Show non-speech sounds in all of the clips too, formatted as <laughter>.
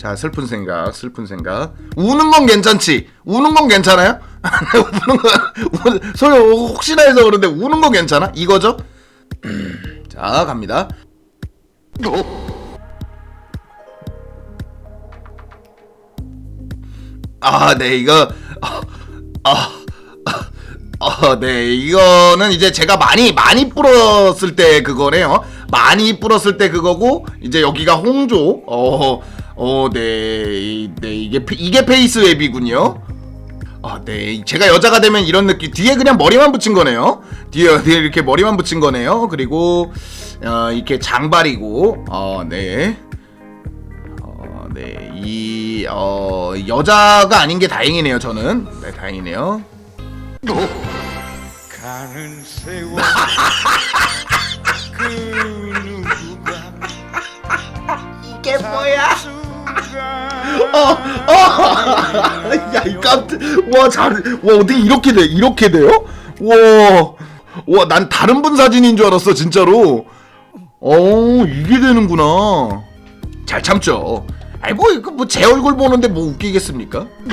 자 슬픈 생각 슬픈 생각 우는 건 괜찮지 우는 건 괜찮아요? <laughs> 우는 거 우- 소리 혹시나 해서 그런데 우는 건 괜찮아? 이거죠? <clears throat> 자 갑니다 아네 이거 아, 아, 네, 이거는 이제 제가 많이, 많이 불었을 때 그거네요. 많이 불었을 때 그거고, 이제 여기가 홍조. 어, 어, 네, 이- 네, 이게, 페- 이게 페이스 웹이군요. 아, 네. 제가 여자가 되면 이런 느낌. 뒤에 그냥 머리만 붙인 거네요. 뒤에, 뒤에 이렇게 머리만 붙인 거네요. 그리고, 어, 이렇게 장발이고, 어, 네. 어, 네. 이, 어, 여자가 아닌 게 다행이네요, 저는. 네, 다행이네요. 가는 세월 <laughs> 그 누구가 이게 뭐야? 수가 어, 어. <laughs> 야, 이 깜짝, 와, 잘, 와, 어떻게 이렇게 돼? 이렇게 돼요? 와, 와, 난 다른 분 사진인 줄 알았어, 진짜로. 어, 이게 되는구나. 잘 참죠. 아이, 뭐, 이거 뭐, 제 얼굴 보는데 뭐 웃기겠습니까? <laughs>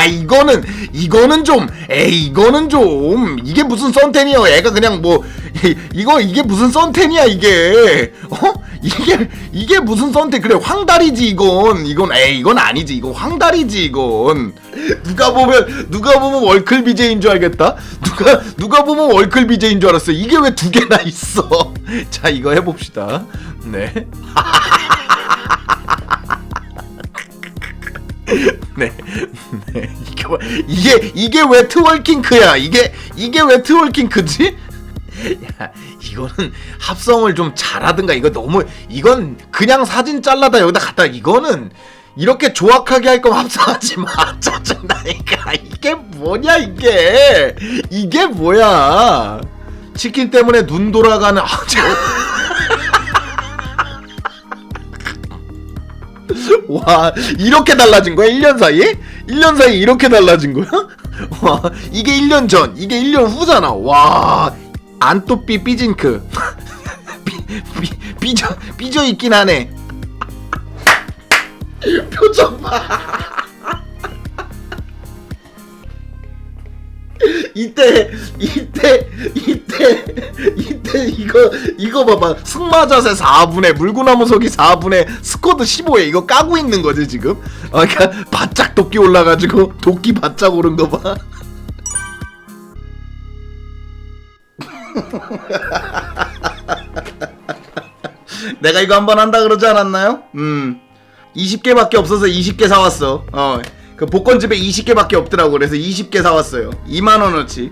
아 이거는 이거는 좀 에이 이거는 좀 이게 무슨 썬텐이야 애가 그냥 뭐 이- <laughs> 이거 이게 무슨 썬텐이야 이게? 어? 이게 이게 무슨 썬텐? 그래 황다리지 이건. 이건 에이 이건 아니지. 이거 황다리지 이건. 누가 보면 누가 보면 월클 BJ인 줄 알겠다? 누가 누가 보면 월클 BJ인 줄 알았어. 이게 왜 두 개나 있어? <laughs> 자 이거 해봅시다. 네. <laughs> 네. <laughs> 네. 이게, 뭐- 이게 이게 왜 트월킹크야? 이게 이게 왜 트월킹크지? <laughs> 야, 이거는 합성을 좀 잘하든가 이거 너무 이건 그냥 사진 잘라다 여기다 갖다 이거는 이렇게 조악하게 할 거면 합성하지 마. <laughs> 짜증나니까. 이게 뭐냐 이게. 이게 뭐야? 치킨 때문에 눈 돌아가는 아, <laughs> 와 이렇게 달라진 거야? 1년 사이에? 1년 사이에 이렇게 달라진 거야? <laughs> 와 이게 1년 전 이게 1년 후잖아. 와 안토삐 삐진크. <laughs> 삐, 삐, 삐져 삐져 있긴 하네. 표정 봐 이때 이때 이때 이때 이거 이거 봐봐. 승마자세 4분의 물구나무 서기 4분의 스쿼드 15에 이거 까고 있는 거지 지금? 아 그러니까 바짝 도끼 올라가지고 도끼 바짝 오른 거봐. <laughs> 내가 이거 한번 한다 그러지 않았나요? 음. 20개밖에 없어서 20개 사왔어. 어 그 복권집에 20개밖에 없더라고. 그래서 20개 사왔어요. 2만원어치.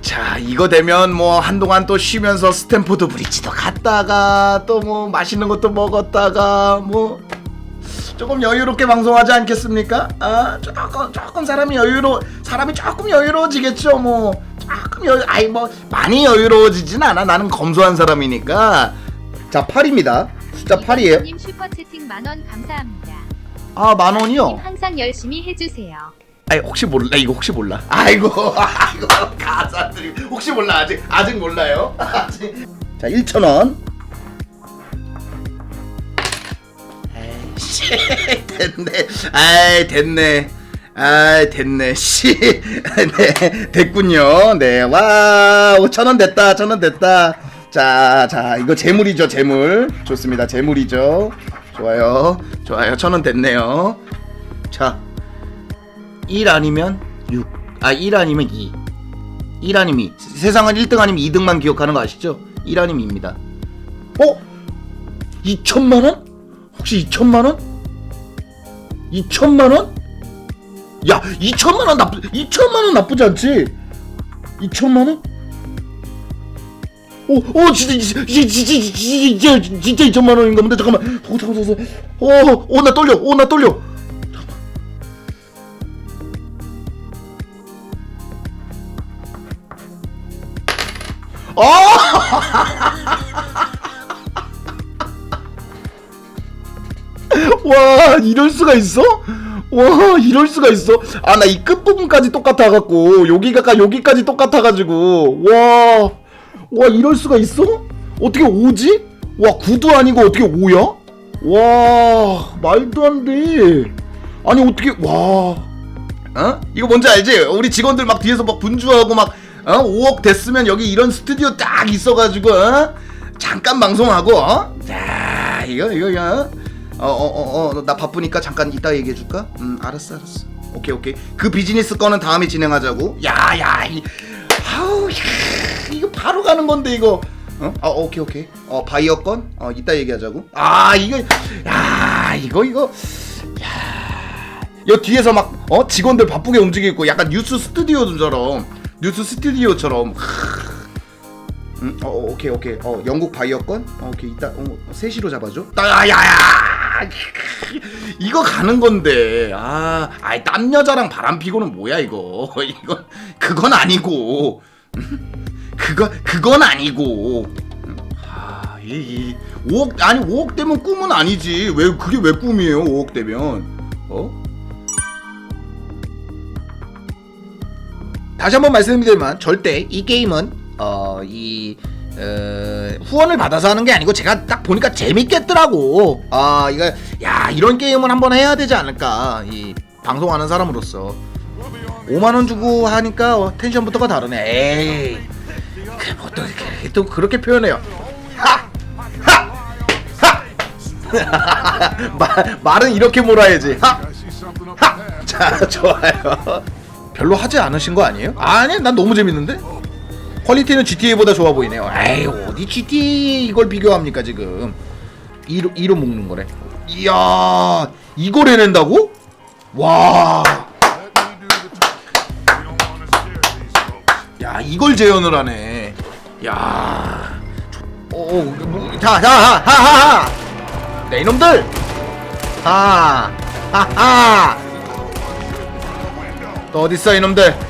자 이거 되면 뭐 한동안 또 쉬면서 스탠포드 브릿지도 갔다가 또 뭐 맛있는 것도 먹었다가 뭐 조금 여유롭게 방송하지 않겠습니까? 아 조금 조금 사람이 여유로 사람이 조금 여유로워지겠죠 뭐. 조금 여유 아이 뭐 많이 여유로워지진 않아. 나는 검소한 사람이니까. 자 8입니다. 숫자 8이에요. 님 슈퍼 채팅 만원 감사합니다. 아 만 원이요? 항상 열심히 해주세요. 아니 혹시 몰라? 이거 혹시 몰라? 아이고 아이고 가사들이. 혹시 몰라? 아직 아직 몰라요? 아직. 자 1,000원. 에이씨 됐네. 아이 됐네. 아이 됐네. 씨 네 됐군요. 네와 5,000원 됐다 1,000원 됐다. 자자 이거 재물이죠 재물. 좋습니다 재물이죠 좋아요 좋아요 1,000원 됐네요 자 1 아니면 6. 아, 1 아니면 2. 1 아니면 2. 세상은 1등 아니면 2등만 기억하는 거 아시죠? 1 아니면 2입니다. 어? 2천만 원? 혹시 2천만 원? 2천만 원? 야, 2천만 원 나쁘 2천만 원 나쁘지 않지? 2천만 원? 오, 오, 진짜, 진짜, 진짜, 진짜, 진짜, 진짜 2천만 원인가 본데 잠깐만. 어, 잠깐, 잠깐, 잠깐. 오, 오, 나 떨려. 오, 나 떨려. <laughs> 와 이럴 수가 있어? 와 이럴 수가 있어? 아 나 이 끝부분까지 똑같아 갖고 여기가 여기까지 똑같아 가지고 와 와 이럴 수가 있어? 어떻게 5지? 와 9도 아니고 어떻게 5야? 와 말도 안 돼. 아니 어떻게 와 어? 이거 뭔지 알지? 우리 직원들 막 뒤에서 막 분주하고 막 어? 5억 됐으면 여기 이런 스튜디오 딱 있어가지고 어? 잠깐 방송하고 어? 자 이거 이거 이거 어어어어 나 바쁘니까 잠깐 이따 얘기해 줄까? 음 알았어 알았어 오케이 오케이. 그 비즈니스 거는 다음에 진행하자고. 야야 이 아우 야, 이거 바로 가는 건데 이거. 어? 아 오케이 오케이. 어 바이어 건 어 이따 얘기하자고. 아 이거 야 이거 이거. 여 뒤에서 막 어? 직원들 바쁘게 움직이고 약간 뉴스 스튜디오처럼 뉴스 스튜디오처럼. 음, 어, 어, 오케이 오케이. 어 영국 바이어 건? 어, 오케이 이따 어, 3시로 잡아줘. 야야야 이거 가는 건데. 아 아이 땀 여자랑 바람 피고는 뭐야 이거. <laughs> 이건 그건 아니고. 그거 그건 아니고. 아, 이, 이 5억 아니 5억 되면 꿈은 아니지. 왜 그게 왜 꿈이에요 5억 되면? 어? 다시 한번 말씀드리면 절대 이 게임은 어 이 어, 후원을 받아서 하는 게 아니고 제가 딱 보니까 재밌겠더라고. 아 이거 야 이런 게임은 한번 해야 되지 않을까 이 방송하는 사람으로서 5만 원 주고 하니까 어, 텐션부터가 다르네. 에이 그뭐또 또 그렇게 표현해요. 하! 하! 하! <laughs> 말, 말은 이렇게 몰아야지. 하! 하! 자 좋아요. 별로 하지 않으신 거 아니에요? 아니 난 너무 재밌는데 퀄리티는 GTA보다 좋아 보이네요 에이 어디 GTA 이걸 비교합니까 지금 2로, 2로 묶는 거래 이야 이걸 해낸다고? 와 야, 이걸 재현을 하네. 야. 오, 뭐, 자, 자, 하, 하, 하, 하. 네, 이놈들. 하, 하, 하. 또 어디 있어, 이놈들?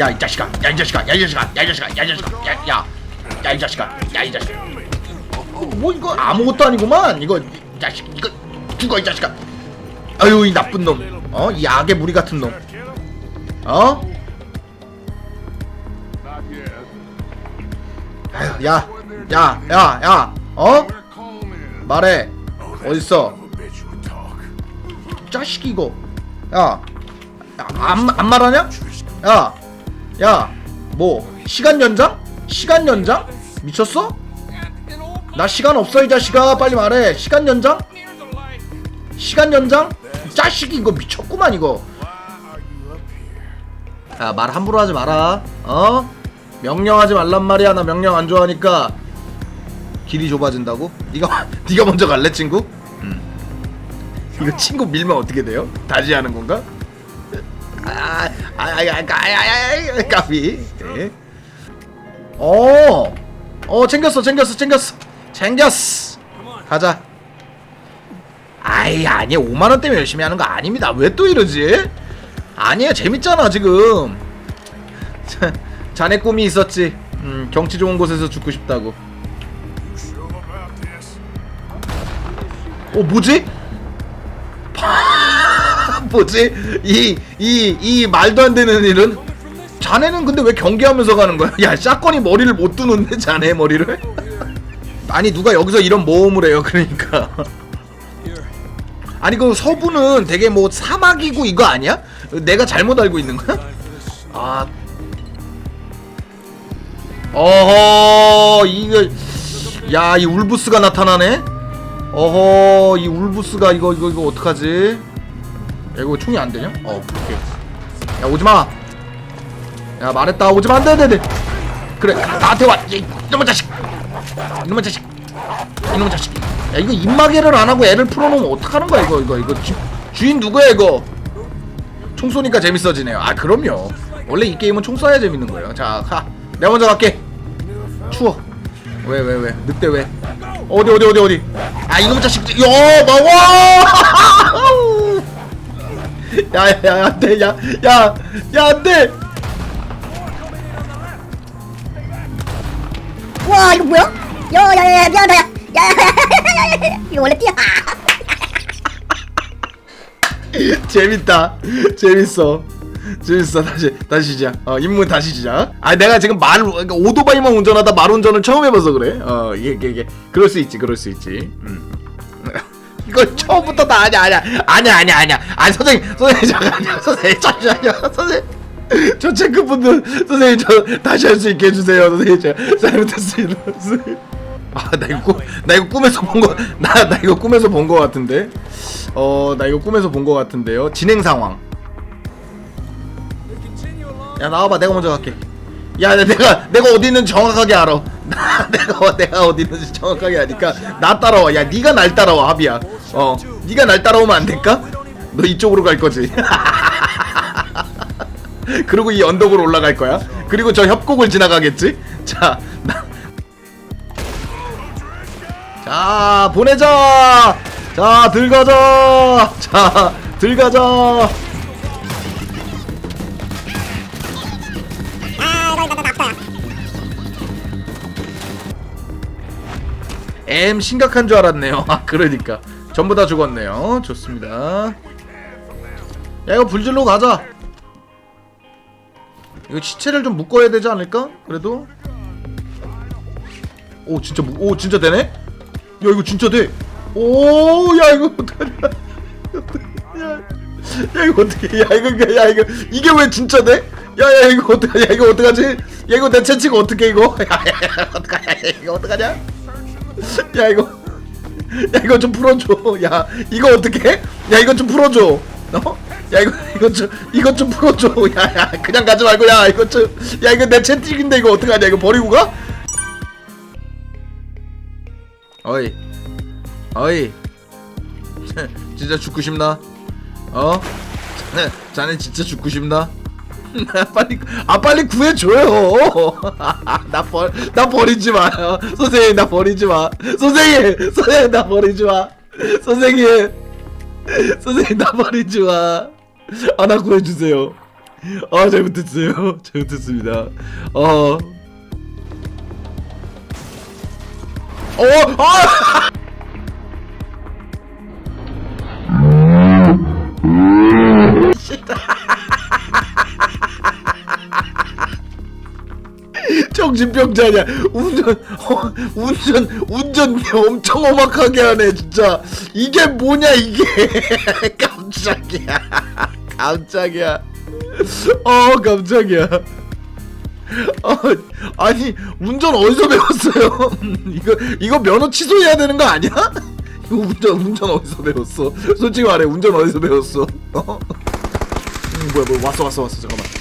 야 이 자식아. 야 이 자식아. 야 이 자식아. 야 이 자식아. 야 이 자식아. 야야야 이 자식아. 야 이 자식아. 어, 뭐 이거? 아무것도 아니구만. 이거 이 자식 이거 죽어 이 자식아. 아유 이 나쁜 놈어이 악의 무리 같은 놈. 어? 아유, 야, 야, 야, 야, 어? 말해. 어딨어? 자식 이거. 야, 야, 안, 안 말하냐? 야, 야, 뭐 시간 연장? 시간 연장? 미쳤어? 나 시간 없어 이 자식아 빨리 말해 시간 연장? 시간 연장? 이 자식 이거 미쳤구만 이거 야말 함부로 하지 마라 어? 명령하지 말란 말이야 나 명령 안 좋아하니까 길이 좁아진다고? 네가 <laughs> 네가 먼저 갈래 친구? 음. 이거 친구 밀면 어떻게 돼요? 다시 하는 건가? 아, 아아 아 아 아 아 까비. 네. 어, 어 챙겼어 챙겼어 챙겼어 챙겼어. 가자. 아이 아니 5만 원 때문에 열심히 하는 거 아닙니다. 왜 또 이러지? 아니야 재밌잖아 지금. 자, 자네 꿈이 있었지. 음, 경치 좋은 곳에서 죽고 싶다고. 어 뭐지? 뭐지? 이 이 이 말도 안 되는 일은 자네는 근데 왜 경계하면서 가는 거야? 야 샷건이 머리를 못 두는데 자네 머리를? <laughs> 아니 누가 여기서 이런 모험을 해요? 그러니까. 아니 그 서부는 되게 뭐 사막이고 이거 아니야? 내가 잘못 알고 있는 거야? 아. 어허 이거 야 이 울부스가 나타나네. 어허 이 울부스가 이거 이거 이거 어떡하지? 야 이거 총이 안 되냐? 어 오케이. 야 오지 마. 야 말했다. 오지 마. 안돼 안 돼 그래 나한테 와. 이, 이놈의 자식. 이놈의 자식. 이놈의 자식. 야 이거 입마개를 안 하고 애를 풀어놓으면 어떡하는 거야 이거 이거 이거. 주, 주인 누구야 이거? 총 쏘니까 재밌어지네요. 아 그럼요. 원래 이 게임은 총 쏴야 재밌는 거예요. 자 가. 내가 먼저 갈게. 추워. 왜 왜 왜? 늑대 왜? 어디 어디 어디 어디? 아 이놈 자식. 야 막와 <laughs> 야야야 안돼 야야 야 안돼 와 이거 뭐야? 야야야야 미안하다 야 야야야야야 이거 원래 뛰어 재밌다 재밌어 재밌어 다시 다시 시작 어 임무 다시 시작 아 내가 지금 말 그러니까 오토바이만 운전하다 말 운전을 처음 해봐서 그래 어 이게 이게, 이게. 그럴 수 있지 그럴 수 있지 음. 이거 처음부터 다 아냐 아냐 아냐 아냐 아냐 아니 선생님 선생님 잠깐만요. 선생님 잠시만요. 선생님. 저 체크분들 선생님 저 다시 할 수 있게 해주세요. 선생님 제가 잘못했습니다. 선생님. 아나 이거 꿈, 나 이거 꿈에서 본거나나 이거 꿈에서 본 거 같은데? 어 나 이거 꿈에서 본 거 같은데요. 진행 상황. 야 나와봐. 내가 먼저 갈게 야 내가 내가 어디 있는지 정확하게 알아. <laughs> 나 내가 내가 어디 있는지 정확하게 아니까 나 따라와. 야 네가 날 따라와 합이야. 어 네가 날 따라오면 안 될까? 너 이쪽으로 갈 거지. <laughs> 그리고 이 언덕으로 올라갈 거야. 그리고 저 협곡을 지나가겠지? 자 나. 자 보내자! 자 들어가자! 자 들어가자 M 심각한 줄 알았네요. <laughs> 아 그러니까 전부 다 죽었네요. 좋습니다. 야 이거 불질로 가자. 이거 시체를 좀 묶어야 되지 않을까? 그래도 오 진짜 묶- 오 진짜 되네? 야 이거 진짜 돼. 오야 이거 어떡하냐? 야, <laughs> 야 이거 어떻게? 야 이거 야 이거 이게 왜 진짜 돼? 야야 이거 어떡하냐? 야, 이거 어떡하지? 야 이거 내 채취가 어떻게 이거? <laughs> 야야 어떡하냐? 이거 어떡하냐? <laughs> 야 이거 야 이거 좀 풀어줘 야 이거 어떻게 야 이거 좀 풀어줘 어? 야 이거 이거 좀 이거 좀 풀어줘 야야 그냥 가지 말고 야 이거 좀야 이거 내 채찍인데 이거 어떡하냐 이거 버리고 가? 어이 어이 <laughs> 진짜 죽고 싶나? 어? <laughs> 자네 진짜 죽고 싶나? 빨리 아 빨리 구해줘요. <laughs> 나버나 버리지 마요. 선생님 나 버리지 마. 선생님 선생님 나 버리지 마. 선생님 선생님 나 버리지 마. 아 나 구해주세요. 아 잘못했어요. <laughs> 잘못했습니다. 어. 어, 아! 정신병자냐 운전 어, 운전 운전 엄청 험악하게 하네 진짜. 이게 뭐냐 이게. <laughs> 깜짝이야. <laughs> 깜짝이야. 어 깜짝이야. 어, 아니 운전 어디서 배웠어요? <laughs> 이거 이거 면허 취소해야 되는 거 아니야? 이거 운전 운전 어디서 배웠어? 솔직히 말해 운전 어디서 배웠어? 어? 음, 뭐야 뭐 왔어 왔어 왔어 잠깐만